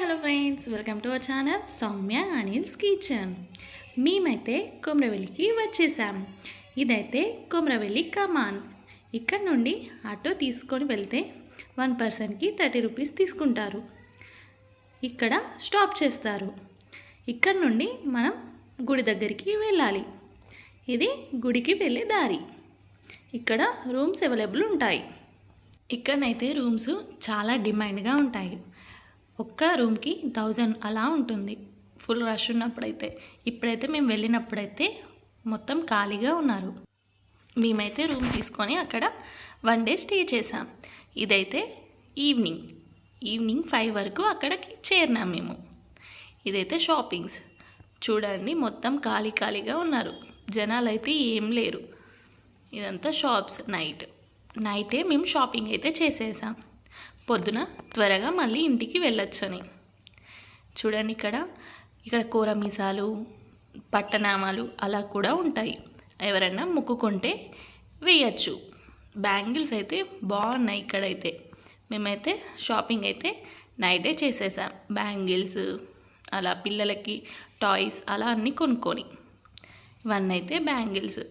Hello friends welcome to our channel Soumya Anil's kitchen మేమైతే కొమరవెల్లికి వచ్చేసాం. ఇదైతే కొమరవెల్లి కమాన్. ఇక్కడ నుండి ఆటో తీసుకొని వెళ్తే వన్ పర్సన్కి థర్టీ రూపీస్ తీసుకుంటారు. ఇక్కడ స్టాప్ చేస్తారు. ఇక్కడ నుండి మనం గుడి దగ్గరికి వెళ్ళాలి. ఇది గుడికి వెళ్ళే దారి. ఇక్కడ రూమ్స్ అవైలబుల్ ఉంటాయి. ఇక్కడనైతే రూమ్స్ చాలా డిమాండ్గా ఉంటాయి. ఒక్క రూమ్కి థౌజండ్ అలా ఉంటుంది. ఫుల్ రష్ ఉన్నప్పుడైతే. ఇప్పుడైతే మేము వెళ్ళినప్పుడైతే మొత్తం ఖాళీగా ఉన్నారు. మేమైతే రూమ్ తీసుకొని అక్కడ వన్ డే స్టే చేసాం ఇదైతే ఈవినింగ్. ఈవినింగ్ ఫైవ్ వరకు అక్కడికి చేరినాం మేము. ఇదైతే షాపింగ్స్. చూడండి మొత్తం ఖాళీ ఖాళీగా ఉన్నారు. జనాలు అయితే ఏం లేరు. ఇదంతా షాప్స్ నైట్. నైటే మేము షాపింగ్ అయితే చేసేసాం. పొద్దున త్వరగా మళ్ళీ ఇంటికి వెళ్ళొచ్చని. చూడండి ఇక్కడ ఇక్కడ కూర మీసాలు పట్టనామాలు అలా కూడా ఉంటాయి. ఎవరైనా ముక్కుకుంటే వేయచ్చు. బ్యాంగిల్స్ అయితే బాగున్నాయి ఇక్కడైతే. మేమైతే షాపింగ్ అయితే నైటే చేసేసాం. బ్యాంగిల్స్ అలా పిల్లలకి టాయ్స్ అలా అన్నీ కొనుక్కొని. ఇవన్నీ అయితే బ్యాంగిల్స్.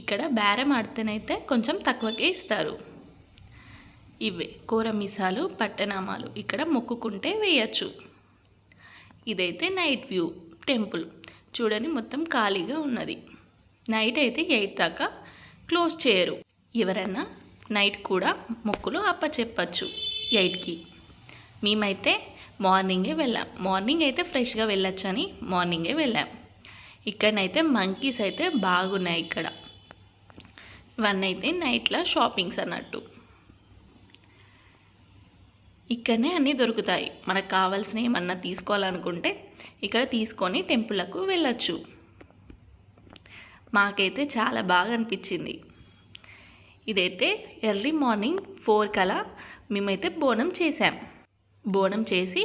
ఇక్కడ బేరం ఆడితేనైతే కొంచెం తక్కువకే ఇస్తారు. ఇవే కూర మిసాలు పట్టనామాలు ఇక్కడ మొక్కుకుంటే వేయచ్చు. ఇదైతే నైట్ వ్యూ టెంపుల్. చూడండి మొత్తం ఖాళీగా ఉన్నది. నైట్ అయితే ఎయిట్ దాకా క్లోజ్ చేయరు. ఎవరన్నా నైట్ కూడా మొక్కులు అప్పచెప్పచ్చు ఎయిట్కి. మేమైతే మార్నింగే వెళ్ళాం. మార్నింగ్ అయితే ఫ్రెష్గా వెళ్ళొచ్చని మార్నింగే వెళ్ళాం. ఇక్కడనైతే మంకీస్ అయితే బాగున్నాయి ఇక్కడ. ఇవన్నీ అయితే నైట్లో షాపింగ్స్ అన్నట్టు. ఇక్కడనే అన్నీ దొరుకుతాయి. మనకు కావాల్సిన ఏమన్నా తీసుకోవాలనుకుంటే ఇక్కడ తీసుకొని టెంపుల్లకు వెళ్ళచ్చు. మాకైతే చాలా బాగా అనిపించింది. ఇదైతే ఎర్లీ మార్నింగ్ ఫోర్ కలా మేమైతే బోనం చేసాం బోనం చేసి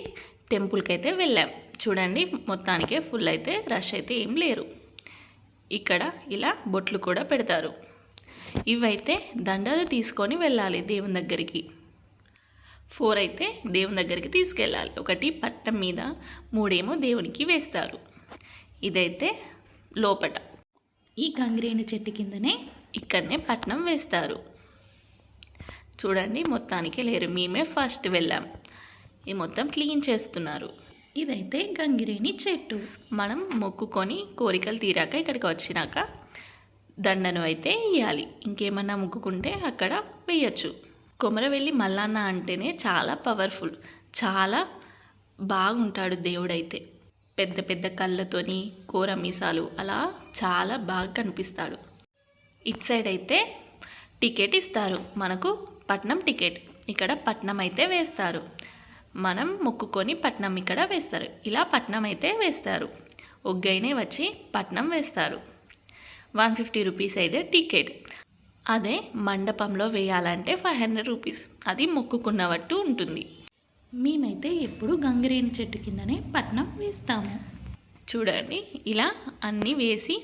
టెంపుల్కి అయితే వెళ్ళాం. చూడండి మొత్తానికే ఫుల్ అయితే రష్ అయితే ఏం లేరు. ఇక్కడ ఇలా బొట్లు కూడా పెడతారు. ఇవైతే దండలు తీసుకొని వెళ్ళాలి దేవుని దగ్గరికి. ఫోర్ అయితే దేవుని దగ్గరికి తీసుకెళ్ళాలి. ఒకటి పట్టం మీద మూడేమో దేవునికి వేస్తారు. ఇదైతే లోపట. ఈ గంగిరేణి చెట్టు కిందనే ఇక్కడనే పట్నం వేస్తారు. చూడండి మొత్తానికి లేరు. మేమే ఫస్ట్ వెళ్ళాం. ఇది మొత్తం క్లీన్ చేస్తున్నారు. ఇదైతే గంగిరేణి చెట్టు. మనం మొక్కుకొని కోరికలు తీరాక ఇక్కడికి వచ్చినాక దండను అయితే ఇవ్వాలి ఇంకేమన్నా మొక్కుకుంటే అక్కడ వేయచ్చు. కొమరవెల్లి మల్లన్న అంటేనే చాలా పవర్ఫుల్ చాలా బాగుంటాడు దేవుడైతే. పెద్ద పెద్ద కళ్ళతోని కూర మీసాలు అలా చాలా బాగా కనిపిస్తాడు. ఇట్ సైడ్ అయితే టికెట్ ఇస్తారు. మనకు పట్నం టికెట్. ఇక్కడ పట్నం అయితే వేస్తారు. మనం మొక్కుకొని పట్నం ఇక్కడ వేస్తారు. ఇలా పట్నం అయితే వేస్తారు. ఒగ్గైనే వచ్చి పట్నం వేస్తారు. వన్ ఫిఫ్టీ రూపీస్ అయితే టికెట్. అదే మండపంలో వేయాలంటే ఫైవ్ హండ్రెడ్ రూపీస్. అది మొక్కుకున్నవట్టు ఉంటుంది. మేమైతే ఎప్పుడు గంగిరేణి చెట్టు కిందనే పట్నం వేస్తాము. చూడండి ఇలా అన్నీ వేసి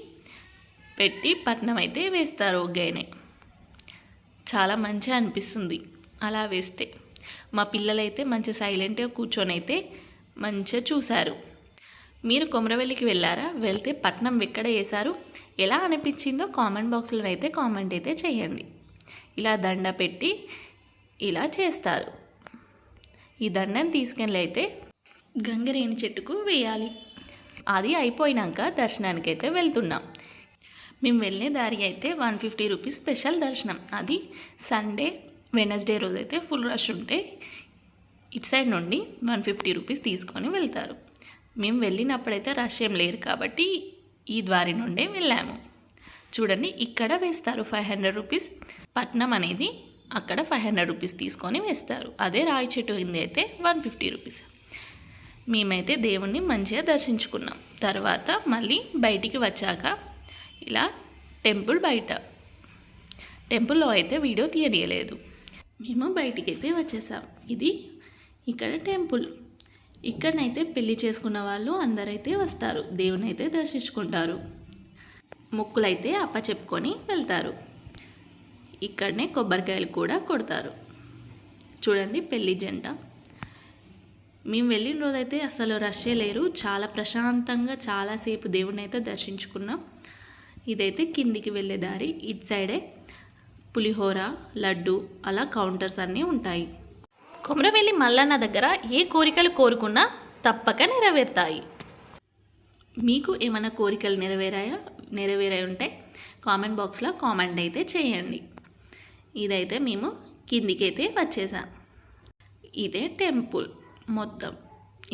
పెట్టి పట్నం అయితే వేస్తారు ఒగ్గైనే చాలా మంచిగా అనిపిస్తుంది అలా వేస్తే. మా పిల్లలైతే మంచి సైలెంట్గా కూర్చొని అయితే మంచిగా చూశారు. మీరు కొమరవెల్లికి వెళ్ళారా? వెళ్తే పట్నం ఎక్కడ వేశారు ఎలా అనిపించిందో కామెంట్ బాక్స్లో అయితే కామెంట్ అయితే చేయండి. ఇలా దండ పెట్టి ఇలా చేస్తారు. ఈ దండని తీసుకెళ్ళి అయితే గంగరేణి చెట్టుకు వేయాలి. అది అయిపోయినాక దర్శనానికి అయితే వెళ్తున్నాం. మేము వెళ్ళే దారి అయితే వన్ ఫిఫ్టీ రూపీస్ స్పెషల్ దర్శనం. అది సండే వెనస్డే రోజు అయితే ఫుల్ రష్ ఉంటే ఇట్ సైడ్ నుండి వన్ ఫిఫ్టీ రూపీస్ తీసుకొని వెళ్తారు. మేము వెళ్ళినప్పుడైతే రష్ ఏం లేరు కాబట్టి ఈ ద్వారి నుండే వెళ్ళాము. చూడండి ఇక్కడ వేస్తారు ఫైవ్ హండ్రెడ్ రూపీస్ పట్నం అనేది అక్కడ ఫైవ్ హండ్రెడ్ రూపీస్ తీసుకొని వేస్తారు. అదే రాయి చెట్టు హిందీ అయితే వన్ ఫిఫ్టీ రూపీస్ మేమైతే దేవుణ్ణి మంచిగా దర్శించుకున్నాం. తర్వాత మళ్ళీ బయటికి వచ్చాక ఇలా టెంపుల్ బయట. టెంపుల్లో అయితే వీడియో తీయనీయలేదు. మేము బయటికి అయితే వచ్చేసాం. ఇది ఇక్కడ టెంపుల్. ఇక్కడనైతే పెళ్ళి చేసుకున్న వాళ్ళు అందరైతే వస్తారు. దేవునైతే దర్శించుకుంటారు. మొక్కులైతే అప్పచెప్పుకొని వెళ్తారు. ఇక్కడనే కొబ్బరికాయలు కూడా కొడతారు. చూడండి పెళ్ళి జంట. మేము వెళ్ళిన రోజైతే అసలు రష్యే లేరు. చాలా ప్రశాంతంగా చాలాసేపు దేవుడిని అయితే దర్శించుకున్నాం. ఇదైతే కిందికి వెళ్ళే దారి. ఇటు సైడే పులిహోర లడ్డు అలా కౌంటర్స్ అన్నీ ఉంటాయి. కొమరవెల్లి మల్లన్న దగ్గర ఏ కోరికలు కోరుకున్నా తప్పక నెరవేరుతాయి. మీకు ఏమైనా కోరికలు నెరవేరాయా? నెరవేరాయి ఉంటే కామెంట్ బాక్స్లో కామెంట్ అయితే చేయండి. ఇదైతే మేము కిందికైతే వచ్చేసాం. ఇదే టెంపుల్ మొత్తం.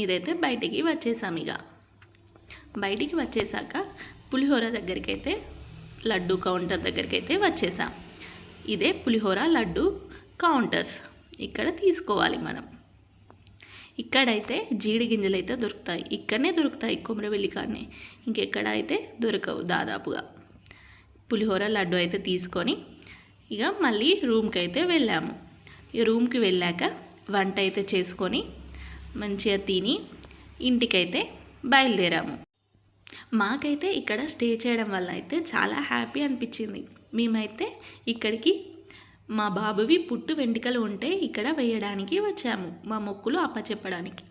ఇదైతే బయటికి వచ్చేసాం ఇక. బయటికి వచ్చేసాక పులిహోర దగ్గరికి అయితే లడ్డు కౌంటర్ దగ్గరికి అయితే వచ్చేసాం. ఇదే పులిహోర లడ్డు కౌంటర్స్. ఇక్కడ తీసుకోవాలి మనం. ఇక్కడైతే జీడి గింజలు అయితే దొరుకుతాయి. ఇక్కడనే దొరుకుతాయి కొమరవెల్లి కాడనే. ఇంకెక్కడ అయితే దొరకవు దాదాపుగా. పులిహోర లడ్డు అయితే తీసుకొని ఇక మళ్ళీ రూమ్కి అయితే వెళ్ళాము. ఈ రూమ్కి వెళ్ళాక వంట అయితే చేసుకొని మంచిగా తిని ఇంటికైతే బయలుదేరాము. మాకైతే ఇక్కడ స్టే చేయడం వల్ల అయితే చాలా హ్యాపీ అనిపించింది. మేమైతే ఇక్కడికి మా బాబువి పుట్టు వెంట్రుకలు ఉంటే ఇక్కడ వేయడానికి వచ్చాము మా మొక్కులు అప్పచెప్పడానికి.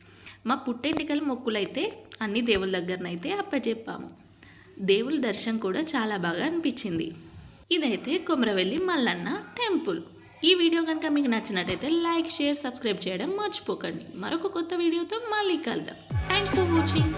మా పుట్టెంటికల మొక్కులు అయితే అన్ని దేవుల దగ్గరనైతే అప్పచెప్పాము దేవుల దర్శనం కూడా చాలా బాగా అనిపించింది. ఇదైతే కొమరవెల్లి మల్లన్న టెంపుల్. ఈ వీడియో కనుక మీకు నచ్చినట్టయితే లైక్ షేర్ సబ్స్క్రైబ్ చేయడం మర్చిపోకండి. మరొక కొత్త వీడియోతో మళ్ళీ కలుద్దాం. Thanks for watching